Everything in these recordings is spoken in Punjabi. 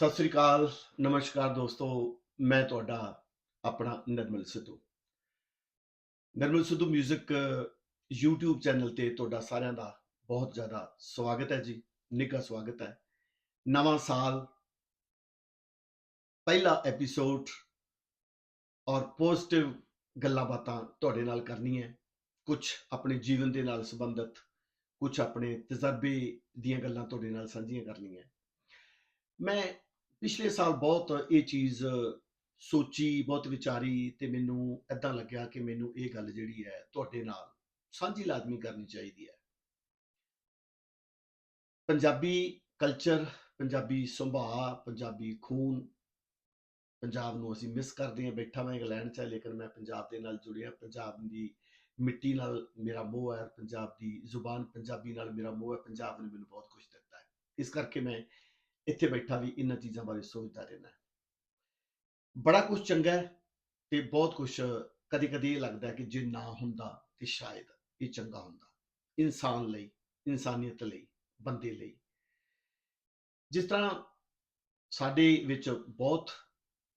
ਸਤਿ ਸ੍ਰੀ ਅਕਾਲ, ਨਮਸਕਾਰ ਦੋਸਤੋ, ਮੈਂ ਤੁਹਾਡਾ ਆਪਣਾ ਨਿਰਮਲ ਸਿੱਧੂ। ਨਿਰਮਲ ਸਿੱਧੂ 뮤직 YouTube ਚੈਨਲ ਤੇ ਤੁਹਾਡਾ ਸਾਰਿਆਂ ਦਾ ਬਹੁਤ ਜ਼ਿਆਦਾ ਸਵਾਗਤ ਹੈ ਜੀ, ਨਿੱਘਾ ਸਵਾਗਤ ਹੈ। ਨਵਾਂ ਸਾਲ, ਪਹਿਲਾ ਐਪੀਸੋਡ ਔਰ ਪੋਜ਼ਿਟਿਵ ਗੱਲਾਂ ਬਾਤਾਂ ਤੁਹਾਡੇ ਨਾਲ ਕਰਨੀ ਹੈ। ਕੁਝ ਆਪਣੇ ਜੀਵਨ ਦੇ ਨਾਲ ਸੰਬੰਧਿਤ ਕੁਝ ਆਪਣੇ ਤਜਰਬੇ ਦੀਆਂ ਗੱਲਾਂ ਤੁਹਾਡੇ ਨਾਲ ਸਾਂਝੀਆਂ ਕਰਨੀਆਂ ਮੈਂ ਪਿਛਲੇ ਸਾਲ ਬਹੁਤ ਇਹ ਚੀਜ਼ ਸੋਚੀ ਬਹੁਤ ਵਿਚਾਰੀ ਤੇ ਮੈਨੂੰ ਐਦਾਂ ਲੱਗਿਆ ਕਿ ਮੈਨੂੰ ਇਹ ਗੱਲ ਜਿਹੜੀ ਹੈ ਤੁਹਾਡੇ ਨਾਲ ਸਾਂਝੀ ਲਾਜ਼ਮੀ ਕਰਨੀ ਚਾਹੀਦੀ ਹੈ। ਪੰਜਾਬੀ ਕਲਚਰ ਪੰਜਾਬੀ ਸੁਭਾਅ ਪੰਜਾਬੀ ਖੂਨ ਪੰਜਾਬ ਨੂੰ ਅਸੀਂ ਮਿਸ ਕਰਦੇ ਹਾਂ। ਬੈਠਾ ਮੈਂ ਇੰਗਲੈਂਡ 'ਚ ਹਾਂ, ਲੇਕਿਨ ਮੈਂ ਪੰਜਾਬ ਦੇ ਨਾਲ ਜੁੜਿਆ ਪੰਜਾਬ ਦੀ ਮਿੱਟੀ ਨਾਲ ਮੇਰਾ ਮੋਹ ਹੈ ਪੰਜਾਬ ਦੀ ਜ਼ੁਬਾਨ ਪੰਜਾਬੀ ਨਾਲ ਮੇਰਾ ਮੋਹ ਹੈ ਪੰਜਾਬ ਨੇ ਮੈਨੂੰ ਬਹੁਤ ਕੁਝ ਦਿੱਤਾ ਹੈ। ਇਸ ਕਰਕੇ ਮੈਂ ਇੱਥੇ ਬੈਠਾ ਵੀ ਇਹਨਾਂ ਚੀਜ਼ਾਂ ਬਾਰੇ ਸੋਚਦਾ ਰਹਿਣਾ ਬੜਾ ਕੁਝ ਚੰਗਾ ਹੈ ਤੇ ਬਹੁਤ ਕੁਝ ਕਦੇ ਕਦੇ ਇਹ ਲੱਗਦਾ ਕਿ ਜੇ ਨਾ ਹੁੰਦਾ ਤੇ ਸ਼ਾਇਦ ਇਹ ਚੰਗਾ ਹੁੰਦਾ। ਇਨਸਾਨ ਲਈ, ਇਨਸਾਨੀਅਤ ਲਈ, ਬੰਦੇ ਲਈ। ਜਿਸ ਤਰ੍ਹਾਂ ਸਾਡੇ ਵਿੱਚ ਬਹੁਤ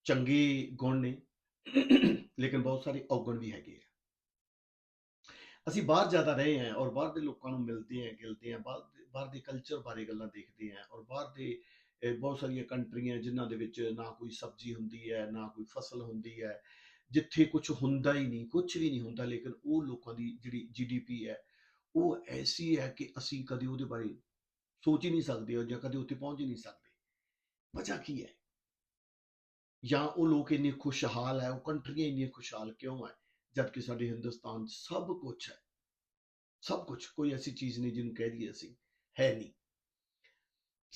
ਚੰਗੇ ਗੁਣ ਨੇ, ਲੇਕਿਨ ਬਹੁਤ ਸਾਰੇ ਔਗਣ ਵੀ ਹੈਗੇ ਆ। ਅਸੀਂ ਬਾਹਰ ਜ਼ਿਆਦਾ ਰਹੇ ਹਾਂ ਔਰ ਬਾਹਰ ਦੇ ਲੋਕਾਂ ਨੂੰ ਮਿਲਦੇ ਹਾਂ, ਗਿਲਦੇ ਹਾਂ, ਬਾਹਰ ਦੇ ਬਾਹਰ ਦੇ ਕਲਚਰ ਬਾਰੇ ਗੱਲਾਂ ਦੇਖਦੇ ਹਾਂ ਔਰ ਬਾਹਰ ਦੇ ਬਹੁਤ ਸਾਰੀਆਂ ਕੰਟਰੀਆਂ ਜਿਨ੍ਹਾਂ ਦੇ ਵਿੱਚ ਨਾ ਕੋਈ ਸਬਜ਼ੀ ਹੁੰਦੀ ਹੈ, ਨਾ ਕੋਈ ਫਸਲ ਹੁੰਦੀ ਹੈ, ਜਿੱਥੇ ਕੁਝ ਹੁੰਦਾ ਹੀ ਨਹੀਂ ਕੁਝ ਵੀ ਨਹੀਂ ਹੁੰਦਾ, ਲੇਕਿਨ ਉਹ ਲੋਕਾਂ ਦੀ ਜਿਹੜੀ ਜੀਡੀਪੀ ਹੈ, ਉਹ ਐਸੀ ਹੈ ਕਿ ਅਸੀਂ ਕਦੇ ਉਹਦੇ ਬਾਰੇ ਸੋਚ ਹੀ ਨਹੀਂ ਸਕਦੇ ਜਾਂ ਕਦੇ ਉੱਥੇ ਪਹੁੰਚ ਹੀ ਨਹੀਂ ਸਕਦੇ। ਵਜ੍ਹਾ ਕੀ ਹੈ? ਜਾਂ ਉਹ ਲੋਕ ਇੰਨੇ ਖੁਸ਼ਹਾਲ ਹੈ, ਉਹ ਕੰਟਰੀਆਂ ਇੰਨੀਆਂ ਖੁਸ਼ਹਾਲ ਕਿਉਂ ਹੈ ਜਦਕਿ ਸਾਡੇ ਹਿੰਦੁਸਤਾਨ 'ਚ ਸਭ ਕੁਝ ਹੈ। ਸਭ ਕੁਝ ਕੋਈ ਐਸੀ ਚੀਜ਼ ਨਹੀਂ ਜਿਹਨੂੰ ਕਹਿ ਦਈਏ ਅਸੀਂ, ਹੈ ਨਹੀਂ।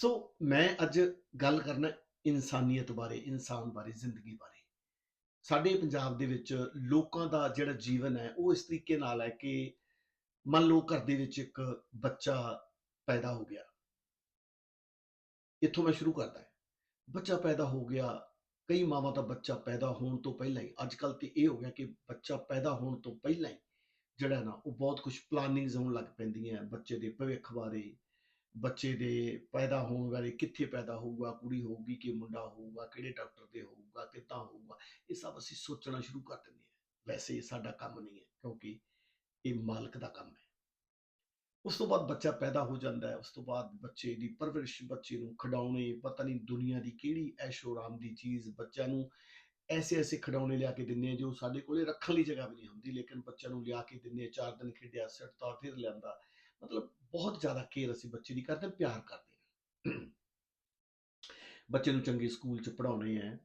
ਸੋ ਮੈਂ ਅੱਜ ਗੱਲ ਕਰਨਾ ਇਨਸਾਨੀਅਤ ਬਾਰੇ, ਇਨਸਾਨ ਬਾਰੇ, ਜ਼ਿੰਦਗੀ ਬਾਰੇ। ਸਾਡੇ ਪੰਜਾਬ ਦੇ ਵਿੱਚ ਲੋਕਾਂ ਦਾ ਜਿਹੜਾ ਜੀਵਨ ਹੈ, ਉਹ ਇਸ ਤਰੀਕੇ ਨਾਲ ਹੈ ਕਿ ਮੰਨ ਲਓ ਘਰ ਦੇ ਵਿੱਚ ਇੱਕ ਬੱਚਾ ਪੈਦਾ ਹੋ ਗਿਆ। ਇੱਥੋਂ ਮੈਂ ਸ਼ੁਰੂ ਕਰਦਾ ਹੈ। ਬੱਚਾ ਪੈਦਾ ਹੋ ਗਿਆ, ਕਈ ਮਾਵਾਂ ਤਾਂ ਬੱਚਾ ਪੈਦਾ ਹੋਣ ਤੋਂ ਪਹਿਲਾਂ ਹੀ ਅੱਜ ਕੱਲ ਤੇ ਇਹ ਹੋ ਗਿਆ ਕਿ ਬੱਚਾ ਪੈਦਾ ਹੋਣ ਤੋਂ ਪਹਿਲਾਂ ਹੀ ਜਿਹੜਾ ਨਾ, ਉਹ ਬਹੁਤ ਕੁਝ ਪਲਾਨਿੰਗਸ ਹੋਣ ਲੱਗ ਪੈਂਦੀਆਂ ਬੱਚੇ ਦੇ ਭਵਿੱਖ ਬਾਰੇ। ਬੱਚੇ ਦੇ ਪੈਦਾ ਹੋਣ ਬਾਰੇ ਕਿੱਥੇ ਪੈਦਾ ਹੋਊਗਾ, ਕੁੜੀ ਹੋਊਗੀ ਕਿ ਮੁੰਡਾ ਹੋਊਗਾ, ਕਿਹੜੇ ਡਾਕਟਰ ਤੇ ਹੋਊਗਾ, ਕਿੱਦਾਂ ਹੋਊਗਾ, ਇਹ ਸਭ ਅਸੀਂ ਸੋਚਣਾ ਸ਼ੁਰੂ ਕਰ ਦਿੰਦੇ ਹਾਂ। ਵੈਸੇ ਇਹ ਸਾਡਾ ਕੰਮ ਨਹੀਂ ਹੈ, ਕਿਉਂਕਿ ਇਹ ਮਾਲਕ ਦਾ ਕੰਮ ਹੈ। ਉਸ ਤੋਂ ਬਾਅਦ ਬੱਚਾ ਪੈਦਾ ਹੋ ਜਾਂਦਾ ਹੈ, ਉਸ ਤੋਂ ਬਾਅਦ ਬੱਚੇ ਦੀ ਪਰਵਰਿਸ਼ ਬੱਚੇ ਨੂੰ ਖਿਡੌਣੇ ਪਤਾ ਨਹੀਂ ਦੁਨੀਆ ਦੀ ਕਿਹੜੀ ਐਸ਼ੋਰਾਮ ਦੀ ਚੀਜ਼ ਬੱਚਿਆਂ ਨੂੰ ਐਸੇ ਐਸੇ ਖਿਡੌਣੇ ਲਿਆ ਕੇ ਦਿੰਦੇ ਆ ਜੋ ਸਾਡੇ ਕੋਲੇ ਰੱਖਣ ਲਈ ਜਗ੍ਹਾ ਵੀ ਨਹੀਂ ਹੁੰਦੀ, ਲੇਕਿਨ ਬੱਚਿਆਂ ਨੂੰ ਲਿਆ ਕੇ ਦਿੰਦੇ ਆ, ਚਾਰ ਦਿਨ ਖੇਡਿਆ ਸਿੱਟਤਾ ਫਿਰ ਲਿਆਂਦਾ। ਮਤਲਬ ਬਹੁਤ ਜ਼ਿਆਦਾ ਕੇਅਰ ਅਸੀਂ ਬੱਚੇ ਦੀ ਕਰਦੇ ਪਿਆਰ ਕਰਦੇ ਹਾਂ। ਬੱਚੇ ਨੂੰ ਚੰਗੇ ਸਕੂਲ 'ਚ ਪੜਾਉਣੇ ਹੈ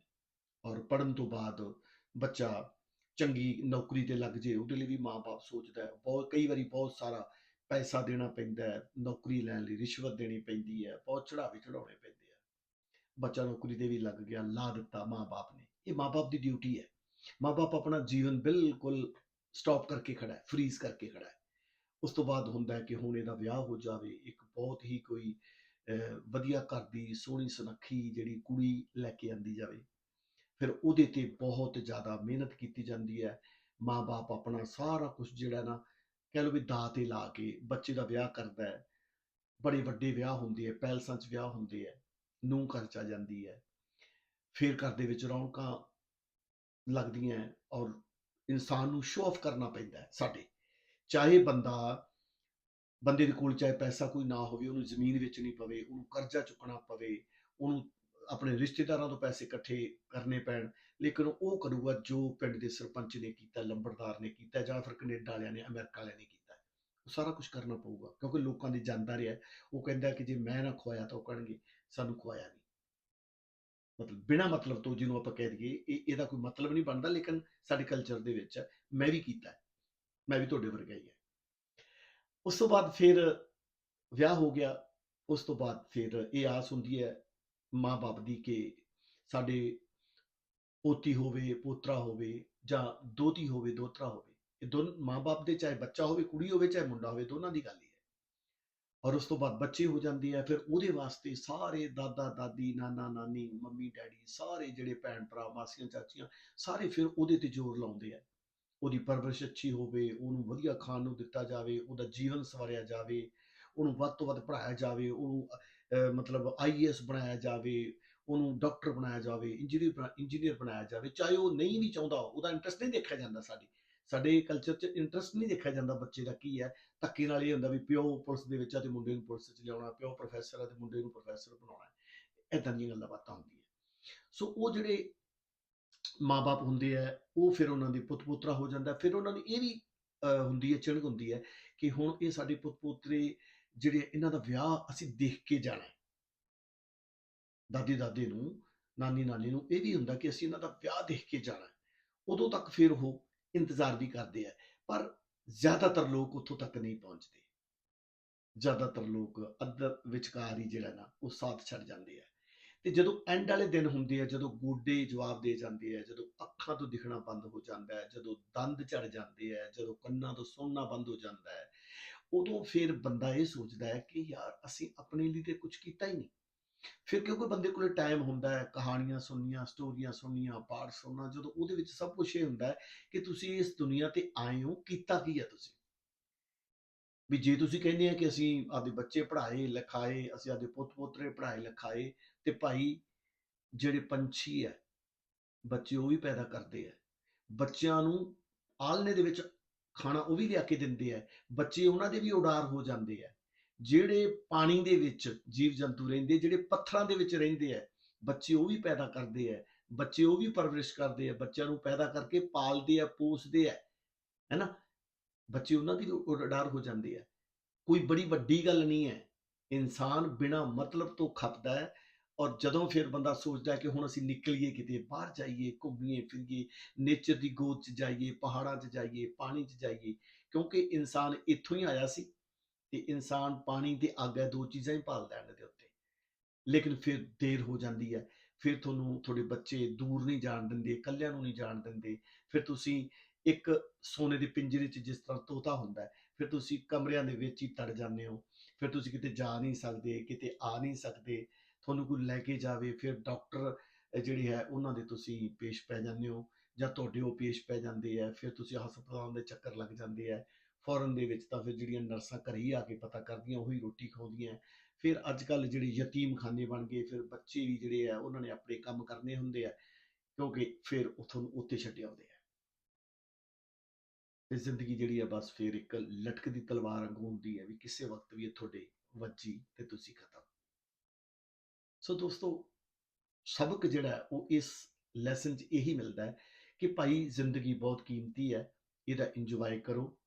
ਔਰ ਪੜਨ ਤੋਂ ਬਾਅਦ ਬੱਚਾ ਚੰਗੀ ਨੌਕਰੀ ਤੇ ਲੱਗ ਜੇ, ਉਹਦੇ ਲਈ ਵੀ ਮਾਪੇ ਸੋਚਦਾ ਹੈ। ਬਹੁਤ, ਕਈ ਵਾਰੀ ਬਹੁਤ ਸਾਰਾ ਪੈਸਾ ਦੇਣਾ ਪੈਂਦਾ ਹੈ, ਨੌਕਰੀ ਲੈਣ ਲਈ ਰਿਸ਼ਵਤ ਦੇਣੀ ਪੈਂਦੀ ਹੈ, ਬਹੁਤ ਚੜਾਵੇ ਚੜਾਉਣੇ ਪੈਂਦੇ ਆ। ਬੱਚਾ ਨੌਕਰੀ ਤੇ ਵੀ ਲੱਗ ਗਿਆ, ਲਾ ਦਿੱਤਾ ਮਾਪੇ ਨੇ। ਇਹ ਮਾਪੇ ਦੀ ਡਿਊਟੀ ਹੈ। ਮਾਪੇ ਆਪਣਾ ਜੀਵਨ ਬਿਲਕੁਲ ਸਟਾਪ ਕਰਕੇ ਖੜਾ ਹੈ ਫਰੀਜ਼ ਕਰਕੇ ਖੜਾ ਹੈ। ਉਸ ਤੋਂ ਬਾਅਦ ਹੁੰਦਾ ਹੈ ਕਿ ਹੁਣ ਇਹਦਾ ਵਿਆਹ ਹੋ ਜਾਵੇ, ਇੱਕ ਬਹੁਤ ਹੀ ਕੋਈ ਵਧੀਆ ਘਰ ਦੀ ਸੋਹਣੀ ਸੁਨੱਖੀ ਜਿਹੜੀ ਕੁੜੀ ਲੈ ਕੇ ਆਂਦੀ ਜਾਵੇ। ਫਿਰ ਉਹਦੇ ਤੇ ਬਹੁਤ ਜ਼ਿਆਦਾ ਮਿਹਨਤ ਕੀਤੀ ਜਾਂਦੀ ਹੈ। ਮਾਪੇ ਆਪਣਾ ਸਾਰਾ ਕੁਝ ਜਿਹੜਾ ਨਾ ਕਹਿ ਲਓ ਵੀ ਦਾਅ ਤੇ ਲਾ ਕੇ ਬੱਚੇ ਦਾ ਵਿਆਹ ਕਰਦਾ ਹੈ। ਬੜੇ ਵੱਡੇ ਵਿਆਹ ਹੁੰਦੇ ਆ ਪੈਲਸਾਂ 'ਚ ਵਿਆਹ ਹੁੰਦੇ ਆ ਨੂੰਹ ਘਰ ਆ ਜਾਂਦੀ ਹੈ। ਫਿਰ ਘਰ ਦੇ ਵਿੱਚ ਰੌਣਕਾਂ ਲੱਗਦੀਆਂ ਔਰ ਇਨਸਾਨ ਨੂੰ ਸ਼ੋਅ ਆਫ ਕਰਨਾ ਪੈਂਦਾ ਸਾਡੇ। ਚਾਹੇ ਬੰਦਾ ਬੰਦੇ ਦੇ ਕੋਲ ਚਾਹੇ ਪੈਸਾ ਕੋਈ ਨਾ ਹੋਵੇ, ਉਹਨੂੰ ਜ਼ਮੀਨ ਵੇਚਣੀ ਪਵੇ, ਉਹਨੂੰ ਕਰਜ਼ਾ ਚੁੱਕਣਾ ਪਵੇ, ਉਹਨੂੰ ਆਪਣੇ ਰਿਸ਼ਤੇਦਾਰਾਂ ਤੋਂ ਪੈਸੇ ਇਕੱਠੇ ਕਰਨੇ ਪੈਣ, ਲੇਕਿਨ ਉਹ ਕਰੂਗਾ ਜੋ ਪਿੰਡ ਦੇ ਸਰਪੰਚ ਨੇ ਕੀਤਾ, ਲੰਬੜਦਾਰ ਨੇ ਕੀਤਾ ਜਾਂ ਫਿਰ ਕੈਨੇਡਾ ਵਾਲਿਆਂ ਨੇ, ਅਮਰੀਕਾ ਵਾਲਿਆਂ ਨੇ ਕੀਤਾ। ਉਹ ਸਾਰਾ ਕੁਝ ਕਰਨਾ ਪਊਗਾ, ਕਿਉਂਕਿ ਲੋਕਾਂ ਦੀ ਜਾਣਦਾਰੀ ਰਿਹਾ। ਉਹ ਕਹਿੰਦਾ ਕਿ ਜੇ ਮੈਂ ਨਾ ਖਵਾਇਆ ਤਾਂ ਉਹ ਕਹਿਣਗੇ, ਸਾਨੂੰ ਖਵਾਇਆ ਨਹੀਂ। ਮਤਲਬ ਬਿਨਾ ਮਤਲਬ ਤੋਂ ਜਿਹਨੂੰ ਆਪਾਂ ਕਹਿ ਦਈਏ, ਇਹ, ਇਹਦਾ ਕੋਈ ਮਤਲਬ ਨਹੀਂ ਬਣਦਾ, ਲੇਕਿਨ ਸਾਡੇ ਕਲਚਰ ਦੇ ਵਿੱਚ ਮੈਂ ਵੀ ਕੀਤਾ। ਮੈਂ ਵੀ ਤੁਹਾਡੇ ਵਰਗਾ ਹੀ ਹੈ। ਉਸ ਤੋਂ ਬਾਅਦ ਫਿਰ ਵਿਆਹ ਹੋ ਗਿਆ। ਉਸ ਤੋਂ ਬਾਅਦ ਫਿਰ ਇਹ ਆਸ ਹੁੰਦੀ ਹੈ ਮਾਂ-ਬਾਪ ਦੀ ਕਿ ਸਾਡੇ ਪੋਤੀ ਹੋਵੇ, ਪੋਤਰਾ ਹੋਵੇ ਜਾਂ ਦੋਤੀ ਹੋਵੇ, ਦੋਤਰਾ ਹੋਵੇ, ਇਹ ਦੋਨ ਮਾਂ-ਬਾਪ ਦੇ ਚਾਹੇ ਬੱਚਾ ਹੋਵੇ, ਕੁੜੀ ਹੋਵੇ, ਚਾਹੇ ਮੁੰਡਾ ਹੋਵੇ, ਦੋਨਾਂ ਦੀ ਗੱਲ ਹੀ ਹੈ। ਔਰ ਉਸ ਤੋਂ ਬਾਅਦ ਬੱਚੇ ਹੋ ਜਾਂਦੇ ਆ, ਫਿਰ ਉਹਦੇ ਵਾਸਤੇ ਸਾਰੇ ਦਾਦਾ, ਦਾਦੀ, ਨਾਨਾ, ਨਾਨੀ, ਮੰਮੀ, ਡੈਡੀ, ਸਾਰੇ ਜਿਹੜੇ ਭੈਣ ਭਰਾ ਮਾਸੀਆਂ, ਚਾਚੀਆਂ, ਸਾਰੇ ਫਿਰ ਉਹਦੇ ਤੇ ਜ਼ੋਰ ਲਾਉਂਦੇ ਆ। ਉਹਦੀ ਪਰਵਰਿਸ਼ ਅੱਛੀ ਹੋਵੇ ਉਹਨੂੰ ਵਧੀਆ ਖਾਣ ਨੂੰ ਦਿੱਤਾ ਜਾਵੇ ਉਹਦਾ ਜੀਵਨ ਸਵਾਰਿਆ ਜਾਵੇ ਉਹਨੂੰ ਵੱਧ ਤੋਂ ਵੱਧ ਪੜ੍ਹਾਇਆ ਜਾਵੇ ਉਹਨੂੰ ਅਹ, ਮਤਲਬ ਆਈਏਐਸ ਬਣਾਇਆ ਜਾਵੇ ਉਹਨੂੰ ਡਾਕਟਰ ਬਣਾਇਆ ਜਾਵੇ ਇੰਜੀਨੀਅਰ ਇੰਜੀਨੀਅਰ ਬਣਾਇਆ ਜਾਵੇ ਚਾਹੇ ਉਹ ਨਹੀਂ ਵੀ ਚਾਹੁੰਦਾ ਉਹਦਾ ਇੰਟਰਸਟ ਨਹੀਂ ਦੇਖਿਆ ਜਾਂਦਾ ਸਾਡੇ। ਸਾਡੇ ਕਲਚਰ 'ਚ ਇੰਟਰਸਟ ਨਹੀਂ ਦੇਖਿਆ ਜਾਂਦਾ ਬੱਚੇ ਦਾ ਕੀ ਹੈ ਧੱਕੇ ਨਾਲ ਇਹ ਹੁੰਦਾ ਵੀ ਪਿਓ ਪੁਲਿਸ ਦੇ ਵਿੱਚ ਆ ਤੇ ਮੁੰਡੇ ਨੂੰ ਪੁਲਿਸ 'ਚ ਲਿਆਉਣਾ ਪਿਓ ਪ੍ਰੋਫੈਸਰ ਆ ਤੇ ਮੁੰਡੇ ਨੂੰ ਪ੍ਰੋਫੈਸਰ ਬਣਾਉਣਾ ਇਦਾਂ ਦੀਆਂ ਗੱਲਾਂ ਬਾਤਾਂ ਹੁੰਦੀਆਂ। ਸੋ ਉਹ ਜਿਹੜੇ ਮਾਪੇ ਹੁੰਦੇ ਆ ਉਹ ਫਿਰ ਉਹਨਾਂ ਦੇ ਪੁੱਤ ਪੁੱਤਰਾ ਹੋ ਜਾਂਦਾ। ਫਿਰ ਉਹਨਾਂ ਨੂੰ ਇਹ ਵੀ ਅਹ, ਹੁੰਦੀ ਹੈ ਚਿਣਕ ਹੁੰਦੀ ਹੈ ਕਿ ਹੁਣ ਇਹ ਸਾਡੇ ਪੁੱਤ ਪੁੱਤਰੇ ਜਿਹੜੇ ਇਹਨਾਂ ਦਾ ਵਿਆਹ ਅਸੀਂ ਦੇਖ ਕੇ ਜਾਣਾ। ਹੈ ਦਾਦੀ ਦਾਦੇ ਨੂੰ ਨਾਨੀ ਨਾਨੀ ਨੂੰ ਇਹ ਵੀ ਹੁੰਦਾ ਕਿ ਅਸੀਂ ਇਹਨਾਂ ਦਾ ਵਿਆਹ ਦੇਖ ਕੇ ਜਾਣਾ। ਉਦੋਂ ਤੱਕ ਫਿਰ ਉਹ ਇੰਤਜ਼ਾਰ ਵੀ ਕਰਦੇ ਆ। ਪਰ ਜ਼ਿਆਦਾਤਰ ਲੋਕ ਉੱਥੋਂ ਤੱਕ ਨਹੀਂ ਪਹੁੰਚਦੇ। ਜ਼ਿਆਦਾਤਰ ਲੋਕ ਅੱਧ ਵਿਚਕਾਰ ਹੀ ਜਿਹੜਾ ਨਾ ਉਹ ਸਾਥ ਛੱਡ ਜਾਂਦੇ ਆ। ਤੇ ਜਦੋਂ ਐਂਡ ਵਾਲੇ ਦਿਨ ਹੁੰਦੇ ਆ, ਜਦੋਂ ਗੋਡੇ ਜਵਾਬ ਦੇ ਜਾਂਦੇ ਆ, ਜਦੋਂ ਅੱਖਾਂ ਤੋਂ ਦਿਖਣਾ ਬੰਦ ਹੋ ਜਾਂਦਾ ਹੈ, ਜਦੋਂ ਦੰਦ ਝੜ ਜਾਂਦੇ ਆ, ਜਦੋਂ ਕੰਨਾਂ ਤੋਂ ਸੁਣਨਾ ਬੰਦ ਹੋ ਜਾਂਦਾ ਹੈ, ਉਦੋਂ ਫਿਰ ਬੰਦਾ ਇਹ ਸੋਚਦਾ ਹੈ ਕਿ ਯਾਰ ਅਸੀਂ ਆਪਣੇ ਲਈ ਤੇ ਕੁਝ ਕੀਤਾ ਹੀ ਨਹੀਂ। ਫਿਰ ਕਿਉਂਕਿ ਬੰਦੇ ਕੋਲੇ ਟਾਈਮ ਹੁੰਦਾ ਹੈ, ਕਹਾਣੀਆਂ ਸੁਣਨੀਆਂ ਸਟੋਰੀਆਂ ਸੁਣਨੀਆਂ, ਪਾਠ ਸੁਣਨਾ, ਜਦੋਂ ਉਹਦੇ ਵਿੱਚ ਸਭ ਕੁਝ ਇਹ ਹੁੰਦਾ ਹੈ ਕਿ ਤੁਸੀਂ ਇਸ ਦੁਨੀਆ ਤੇ ਆਏ ਹੋ, ਕੀਤਾ ਕੀ ਹੈ ਤੁਸੀਂ? ਵੀ ਜੇ ਤੁਸੀਂ ਕਹਿੰਦੇ ਆ ਕਿ ਅਸੀਂ ਆਪਦੇ ਬੱਚੇ ਪੜ੍ਹਾਏ, ਲਿਖਾਏ, ਅਸੀਂ ਆਪਦੇ ਪੁੱਤ ਪੋਤਰੇ ਪੜ੍ਹਾਏ, ਲਿਖਾਏ ਤੇ ਭਾਈ ਜਿਹੜੇ ਪੰਛੀ ਹੈ, ਬੱਚੇ ਉਹ ਵੀ ਪੈਦਾ ਕਰਦੇ ਆ ਬੱਚਿਆਂ ਨੂੰ ਆਲਣੇ ਦੇ ਵਿੱਚ ਖਾਣਾ ਉਹ ਵੀ ਲਿਆ ਕੇ ਦਿੰਦੇ ਆ ਬੱਚੇ ਉਹਨਾਂ ਦੇ ਵੀ ਉਡਾਰ ਹੋ ਜਾਂਦੇ ਆ ਜਿਹੜੇ ਪਾਣੀ ਦੇ ਵਿੱਚ ਜੀਵ ਜੰਤੂ ਰਹਿੰਦੇ, ਜਿਹੜੇ ਪੱਥਰਾਂ ਦੇ ਵਿੱਚ ਰਹਿੰਦੇ ਆ ਬੱਚੇ ਉਹ ਵੀ ਪੈਦਾ ਕਰਦੇ ਆ ਬੱਚੇ ਉਹ ਵੀ ਪਰਵਰਿਸ਼ ਕਰਦੇ ਆ ਬੱਚਿਆਂ ਨੂੰ ਪੈਦਾ ਕਰਕੇ ਪਾਲਦੇ ਆ ਪੋਸਦੇ ਆ ਹੈਨਾ ਬੱਚੇ ਉਹਨਾਂ ਦੀ ਵੀ ਉਡਾਰ ਹੋ ਜਾਂਦੇ ਹੈ ਕੋਈ ਬੜੀ ਵੱਡੀ ਗੱਲ ਨਹੀਂ ਹੈ। ਇਨਸਾਨ ਬਿਨਾ ਮਤਲਬ ਤੋਂ ਖਪਦਾ ਹੈ ਔਰ ਜਦੋਂ ਫਿਰ ਬੰਦਾ ਸੋਚਦਾ ਕਿ ਹੁਣ ਅਸੀਂ ਨਿਕਲੀਏ ਕਿਤੇ, ਬਾਹਰ ਜਾਈਏ, ਘੁੰਮੀਏ, ਫਿਰੀਏ ਨੇਚਰ ਦੀ ਗੋਦ 'ਚ ਜਾਈਏ, ਪਹਾੜਾਂ 'ਚ ਜਾਈਏ, ਪਾਣੀ 'ਚ ਜਾਈਏ, ਕਿਉਂਕਿ ਇਨਸਾਨ ਇੱਥੋਂ ਹੀ ਆਇਆ ਸੀ ਤੇ ਇਨਸਾਨ ਪਾਣੀ ਤੇ ਅੱਗ ਹੈ ਦੋ ਚੀਜ਼ਾਂ ਹੀ ਭਾਲਦਾ ਇਹਨਾਂ ਦੇ ਉੱਤੇ। ਲੇਕਿਨ ਫਿਰ ਦੇਰ ਹੋ ਜਾਂਦੀ ਹੈ। ਫਿਰ ਤੁਹਾਨੂੰ ਤੁਹਾਡੇ ਬੱਚੇ ਦੂਰ ਨਹੀਂ ਜਾਣ ਦਿੰਦੇ, ਇਕੱਲਿਆਂ ਨੂੰ ਨਹੀਂ ਜਾਣ ਦਿੰਦੇ। ਫਿਰ ਤੁਸੀਂ ਇੱਕ ਸੋਨੇ ਦੇ ਪਿੰਜਰੇ 'ਚ ਜਿਸ ਤਰ੍ਹਾਂ ਤੋਤਾ ਹੁੰਦਾ ਫਿਰ ਤੁਸੀਂ ਕਮਰਿਆਂ ਦੇ ਵਿੱਚ ਹੀ ਤੜ ਜਾਂਦੇ ਹੋ, ਫਿਰ ਤੁਸੀਂ ਕਿਤੇ ਜਾ ਨਹੀਂ ਸਕਦੇ, ਕਿਤੇ ਆ ਨਹੀਂ ਸਕਦੇ, ਤੁਹਾਨੂੰ ਕੋਈ ਲੈ ਕੇ ਜਾਵੇ, ਫਿਰ ਡਾਕਟਰ ਜਿਹੜੇ ਹੈ ਉਹਨਾਂ ਦੇ ਤੁਸੀਂ ਪੇਸ਼ ਪੈ ਜਾਂਦੇ ਹੋ ਜਾਂ ਤੁਹਾਡੇ ਉਹ ਪੇਸ਼ ਪੈ ਜਾਂਦੇ ਆ ਫਿਰ ਤੁਸੀਂ ਹਸਪਤਾਲ ਦੇ ਚੱਕਰ ਲੱਗ ਜਾਂਦੇ ਆ ਫੋਰਨ ਦੇ ਵਿੱਚ ਤਾਂ ਫਿਰ ਜਿਹੜੀਆਂ ਨਰਸਾਂ ਘਰੇ ਹੀ ਆ ਕੇ ਪਤਾ ਕਰਦੀਆਂ, ਉਹੀ ਰੋਟੀ ਖਵਾਉਂਦੀਆਂ ਫਿਰ ਅੱਜ ਕੱਲ ਜਿਹੜੇ ਯਤੀਮ ਖਾਨੇ ਬਣ ਗਏ, ਫਿਰ ਬੱਚੇ ਵੀ ਜਿਹੜੇ ਆ ਉਹਨਾਂ ਨੇ ਆਪਣੇ ਕੰਮ ਕਰਨੇ ਹੁੰਦੇ ਆ ਕਿਉਂਕਿ ਫਿਰ ਉਥੋਂ ਉੱਤੇ ਛੱਡੇ ਆਉਂਦੇ ਆ ਤੇ ਜ਼ਿੰਦਗੀ ਜਿਹੜੀ ਆ ਬਸ ਫਿਰ ਇੱਕ ਲਟਕਦੀ ਤਲਵਾਰ ਵਾਂਗੂ ਹੁੰਦੀ ਹੈ ਵੀ ਕਿਸੇ ਵਕਤ ਵੀ ਇਹ ਤੁਹਾਡੇ ਵੱਜੀ ਤੇ ਤੁਸੀਂ ਖਤਮ। ਸੋ ਦੋਸਤੋ ਸਬਕ ਜਿਹੜਾ ਉਹ ਇਸ ਲੈਸਨ 'ਚ ਇਹੀ ਮਿਲਦਾ ਹੈ ਕਿ ਭਾਈ ਜ਼ਿੰਦਗੀ ਬਹੁਤ ਕੀਮਤੀ ਹੈ, ਇਹਦਾ ਇੰਜੋਏ ਕਰੋ।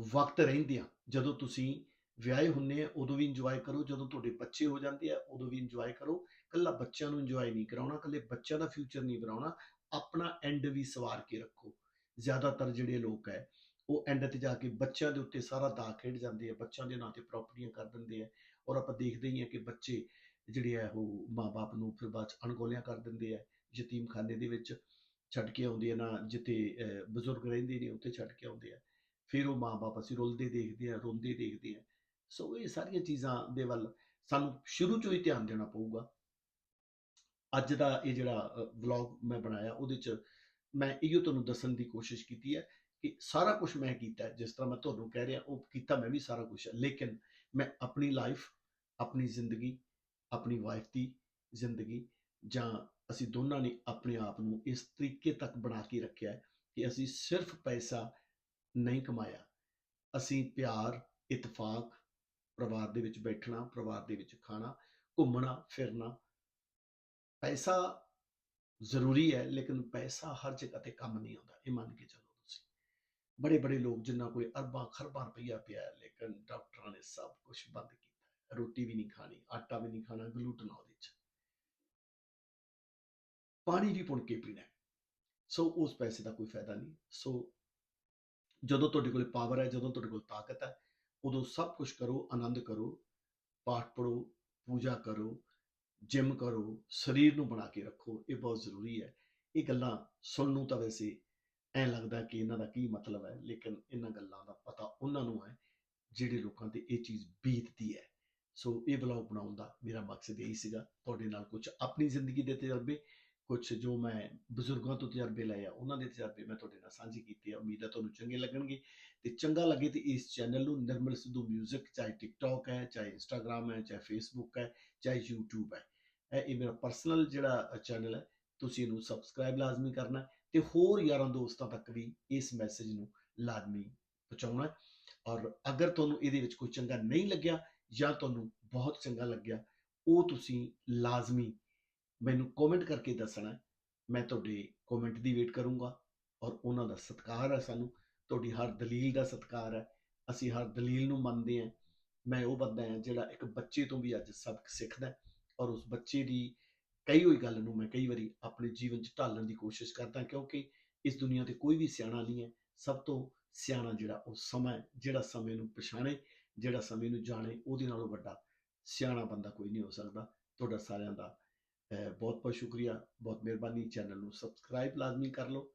ਵਕਤ ਰਹਿੰਦਿਆਂ ਜਦੋਂ ਤੁਸੀਂ ਵਿਆਹੇ ਹੁੰਨੇ ਆ, ਉਦੋਂ ਵੀ ਇੰਜੋਏ ਕਰੋ, ਜਦੋਂ ਤੁਹਾਡੇ ਬੱਚੇ ਹੋ ਜਾਂਦੇ ਆ, ਉਦੋਂ ਵੀ ਇੰਜੋਏ ਕਰੋ। ਕੱਲਾ ਬੱਚਿਆਂ ਨੂੰ ਇੰਜੋਏ ਨਹੀਂ ਕਰਾਉਣਾ ਕੱਲੇ ਬੱਚਿਆਂ ਦਾ ਫਿਊਚਰ ਨਹੀਂ ਬਣਾਉਣਾ, ਆਪਣਾ ਐਂਡ ਵੀ ਸਵਾਰ ਕੇ ਰੱਖੋ। ਜ਼ਿਆਦਾਤਰ ਜਿਹੜੇ ਲੋਕ ਹੈ ਉਹ ਐਂਡ ਤੇ ਜਾ ਕੇ ਬੱਚਿਆਂ ਦੇ ਉੱਤੇ ਸਾਰਾ ਦਾ ਖੇਡ ਜਾਂਦੇ ਆ ਬੱਚਿਆਂ ਦੇ ਨਾਂ ਤੇ ਪ੍ਰਾਪਰਟੀਆਂ ਕਰ ਦਿੰਦੇ ਆ ਔਰ ਆਪਾਂ ਦੇਖਦੇ ਹੀ ਆ ਕਿ ਬੱਚੇ ਜਿਹੜੇ ਆ ਉਹ ਮਾਪੇ ਨੂੰ ਫਿਰ ਬਾਅਦ ਚ ਅਣਗੌਲਿਆਂ ਕਰ ਦਿੰਦੇ ਆ ਯਤੀਮਖਾਨੇ ਦੇ ਵਿੱਚ ਛੱਡ ਕੇ ਆਉਂਦੇ ਆ ਨਾ ਜਿੱਥੇ ਅਹ, ਬਜ਼ੁਰਗ ਰਹਿੰਦੇ ਨੇ ਉੱਥੇ ਛੱਡ ਕੇ ਆਉਂਦੇ ਆ ਫਿਰ ਉਹ ਮਾਪੇ ਅਸੀਂ ਰੁਲਦੇ ਦੇਖਦੇ ਆ ਰੋਂਦੇ ਦੇਖਦੇ ਆ ਸੋ ਇਹ ਸਾਰੀਆਂ ਚੀਜ਼ਾਂ ਦੇ ਵੱਲ ਸਾਨੂੰ ਸ਼ੁਰੂ ਤੋਂ ਹੀ ਧਿਆਨ ਦੇਣਾ ਪਊਗਾ। ਅੱਜ ਦਾ ਇਹ ਜਿਹੜਾ ਵਲੌਗ ਮੈਂ ਬਣਾਇਆ ਉਹਦੇ ਚ ਮੈਂ ਇਹੋ ਤੁਹਾਨੂੰ ਦੱਸਣ ਦੀ ਕੋਸ਼ਿਸ਼ ਕੀਤੀ ਹੈ ਕਿ ਸਾਰਾ ਕੁਝ ਮੈਂ ਕੀਤਾ ਜਿਸ ਤਰ੍ਹਾਂ ਮੈਂ ਤੁਹਾਨੂੰ ਕਹਿ ਰਿਹਾ, ਉਹ ਕੀਤਾ ਮੈਂ ਵੀ ਸਾਰਾ ਕੁਝ ਲੇਕਿਨ ਮੈਂ ਆਪਣੀ ਲਾਈਫ ਆਪਣੀ ਜ਼ਿੰਦਗੀ, ਆਪਣੀ ਵਾਈਫ ਦੀ ਜ਼ਿੰਦਗੀ ਜਾਂ ਅਸੀਂ ਦੋਨਾਂ ਨੇ ਆਪਣੇ ਆਪ ਨੂੰ ਇਸ ਤਰੀਕੇ ਤੱਕ ਬਣਾ ਕੇ ਰੱਖਿਆ ਹੈ ਕਿ ਅਸੀਂ ਸਿਰਫ ਪੈਸਾ ਨਹੀਂ ਕਮਾਇਆ। ਅਸੀਂ ਪਿਆਰ, ਇਤਫਾਕ, ਪਰਿਵਾਰ ਦੇ ਵਿੱਚ ਬੈਠਣਾ, ਪਰਿਵਾਰ ਦੇ ਵਿੱਚ ਖਾਣਾ, ਘੁੰਮਣਾ, ਫਿਰਨਾ, ਪੈਸਾ ਜ਼ਰੂਰੀ ਹੈ, ਲੇਕਿਨ ਪੈਸਾ ਹਰ ਜਗ੍ਹਾ ਤੇ ਕੰਮ ਨਹੀਂ ਆਉਂਦਾ, ਇਹ ਮੰਨ ਕੇ ਚੱਲੋ ਤੁਸੀਂ। ਬੜੇ ਬੜੇ ਲੋਕ ਜਿੰਨਾ ਕੋਈ ਅਰਬਾਂ ਖਰਬਾਂ ਰੁਪਈਆ ਪਿਆ ਹੈ, ਲੇਕਿਨ ਡਾਕਟਰਾਂ ਨੇ ਸਭ ਕੁਝ ਬੰਦ ਕੀਤਾ ਰੋਟੀ ਵੀ ਨਹੀਂ ਖਾਣੀ, ਆਟਾ ਵੀ ਨਹੀਂ ਖਾਣਾ ਗਲੂਟਨ ਉਹਦੇ ਚ। ਪਾਣੀ ਵੀ ਪੁਣ ਕੇ ਪੀਣਾ ਸੋ ਉਸ ਪੈਸੇ ਦਾ ਕੋਈ ਫਾਇਦਾ ਨਹੀਂ। ਸੋ ਜਦੋਂ ਤੁਹਾਡੇ ਕੋਲ ਪਾਵਰ ਹੈ, ਜਦੋਂ ਤੁਹਾਡੇ ਕੋਲ ਤਾਕਤ ਹੈ, ਉਦੋਂ ਸਭ ਕੁਝ ਕਰੋ, ਆਨੰਦ ਕਰੋ, ਪਾਠ ਪੜੋ ਪੂਜਾ ਕਰੋ ਜਿਮ ਕਰੋ, ਸਰੀਰ ਨੂੰ ਬਣਾ ਕੇ ਰੱਖੋ, ਇਹ ਬਹੁਤ ਜ਼ਰੂਰੀ ਹੈ। ਇਹ ਗੱਲਾਂ ਸੁਣਨ ਨੂੰ ਤਾਂ ਵੈਸੇ ਐਂ ਲੱਗਦਾ ਕਿ ਇਹਨਾਂ ਦਾ ਕੀ ਮਤਲਬ ਹੈ, ਲੇਕਿਨ ਇਹਨਾਂ ਗੱਲਾਂ ਦਾ ਪਤਾ ਉਹਨਾਂ ਨੂੰ ਹੈ, ਜਿਹੜੇ ਲੋਕਾਂ ਤੇ ਇਹ ਚੀਜ਼ ਬੀਤਦੀ ਹੈ। ਸੋ ਇਹ ਵਲੌਗ ਬਣਾਉਣ ਦਾ ਮੇਰਾ ਮਕਸਦ ਇਹੀ ਸੀਗਾ। ਤੁਹਾਡੇ ਨਾਲ ਕੁਝ ਆਪਣੀ ਜ਼ਿੰਦਗੀ ਦੇ ਤਜਰਬੇ ਕੁਝ ਜੋ ਮੈਂ ਬਜ਼ੁਰਗਾਂ ਤੋਂ ਤਜਰਬੇ ਲਏ ਆ, ਉਹਨਾਂ ਦੇ ਤਜਰਬੇ ਮੈਂ ਤੁਹਾਡੇ ਨਾਲ ਸਾਂਝੇ ਕੀਤੇ ਆ, ਉਮੀਦ ਹੈ ਤੁਹਾਨੂੰ ਚੰਗੇ ਲੱਗਣਗੇ ਤੇ ਚੰਗਾ ਲੱਗੇ ਤੇ ਇਸ ਚੈਨਲ ਨੂੰ ਨਿਰਮਲ ਸਿੱਧੂ 뮤직 ਚਾਹੇ ਟਿਕਟੌਕ ਹੈ, ਚਾਹੇ ਇੰਸਟਾਗ੍ਰam ਹੈ, ਚਾਹੇ ਫੇਸਬੁੱਕ ਹੈ, ਚਾਹੇ YouTube ਹੈ। ਇਹ ਮੇਰਾ ਪਰਸਨਲ ਜਿਹੜਾ ਚੈਨਲ ਹੈ, ਤੁਸੀਂ ਇਹਨੂੰ ਸਬਸਕ੍ਰਾਈਬ ਲਾਜ਼ਮੀ ਕਰਨਾ ਹੈ ਤੇ ਹੋਰ ਯਾਰਾਂ ਦੋਸਤਾਂ ਤੱਕ ਵੀ ਇਸ ਮੈਸੇਜ ਨੂੰ ਲਾਜ਼ਮੀ ਪਹੁੰਚਾਉਣਾ ਔਰ ਅਗਰ ਤੁਹਾਨੂੰ ਇਹਦੇ ਵਿੱਚ ਕੋਈ ਚੰਗਾ ਨਹੀਂ ਲੱਗਿਆ ਜਾਂ ਤੁਹਾਨੂੰ ਬਹੁਤ ਚੰਗਾ ਲੱਗਿਆ, ਉਹ ਤੁਸੀਂ ਲਾਜ਼ਮੀ ਮੈਨੂੰ ਕਮੈਂਟ ਕਰਕੇ ਦੱਸਣਾ ਮੈਂ ਤੁਹਾਡੇ ਕਮੈਂਟ ਦੀ ਵੇਟ ਕਰੂੰਗਾ ਔਰ ਉਹਨਾਂ ਦਾ ਸਤਿਕਾਰ ਹੈ ਸਾਨੂੰ। ਤੁਹਾਡੀ ਹਰ ਦਲੀਲ ਦਾ ਸਤਿਕਾਰ ਹੈ। ਅਸੀਂ ਹਰ ਦਲੀਲ ਨੂੰ ਮੰਨਦੇ ਹਾਂ। ਮੈਂ ਉਹ ਬੰਦਾ ਹਾਂ ਜਿਹੜਾ ਇੱਕ ਬੱਚੇ ਤੋਂ ਵੀ ਅੱਜ ਸਬਕ ਸਿੱਖਦਾ ਔਰ ਉਸ ਬੱਚੇ ਦੀ ਕਹੀ ਹੋਈ ਗੱਲ ਨੂੰ ਮੈਂ ਕਈ ਵਾਰੀ ਆਪਣੇ ਜੀਵਨ 'ਚ ਢਾਲਣ ਦੀ ਕੋਸ਼ਿਸ਼ ਕਰਦਾ ਕਿਉਂਕਿ ਇਸ ਦੁਨੀਆ ਤੇ ਕੋਈ ਵੀ ਸਿਆਣਾ ਨਹੀਂ ਹੈ। ਸਭ ਤੋਂ ਸਿਆਣਾ ਜਿਹੜਾ ਉਹ ਸਮਾਂ ਹੈ, ਜਿਹੜਾ ਸਮੇਂ ਨੂੰ ਪਛਾਣੇ, ਜਿਹੜਾ ਸਮੇਂ ਨੂੰ ਜਾਣੇ, ਉਹਦੇ ਨਾਲੋਂ ਵੱਡਾ ਸਿਆਣਾ ਬੰਦਾ ਕੋਈ ਨਹੀਂ ਹੋ ਸਕਦਾ। ਤੁਹਾਡਾ ਸਾਰਿਆਂ ਦਾ ਬਹੁਤ ਬਹੁਤ ਸ਼ੁਕਰੀਆ ਬਹੁਤ ਮਿਹਰਬਾਨੀ ਚੈਨਲ ਨੂੰ। ਸਬਸਕ੍ਰਾਈਬ ਲਾਜ਼ਮੀ ਕਰ ਲਓ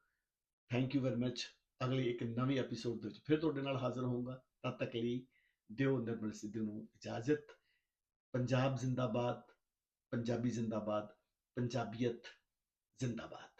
ਥੈਂਕ ਯੂ ਵੈਰੀ ਮੱਚ ਅਗਲੇ ਇੱਕ ਨਵੇਂ ਐਪੀਸੋਡ ਦੇ ਵਿੱਚ ਫਿਰ ਤੁਹਾਡੇ ਨਾਲ ਹਾਜ਼ਰ ਹੋਊਂਗਾ ਤਦ ਤੱਕ ਲਈ ਦਿਓ ਨਿਰਮਲ ਸਿੱਧੂ ਨੂੰ ਇਜਾਜ਼ਤ ਪੰਜਾਬ ਜ਼ਿੰਦਾਬਾਦ ਪੰਜਾਬੀ ਜ਼ਿੰਦਾਬਾਦ ਪੰਜਾਬੀਅਤ ਜ਼ਿੰਦਾਬਾਦ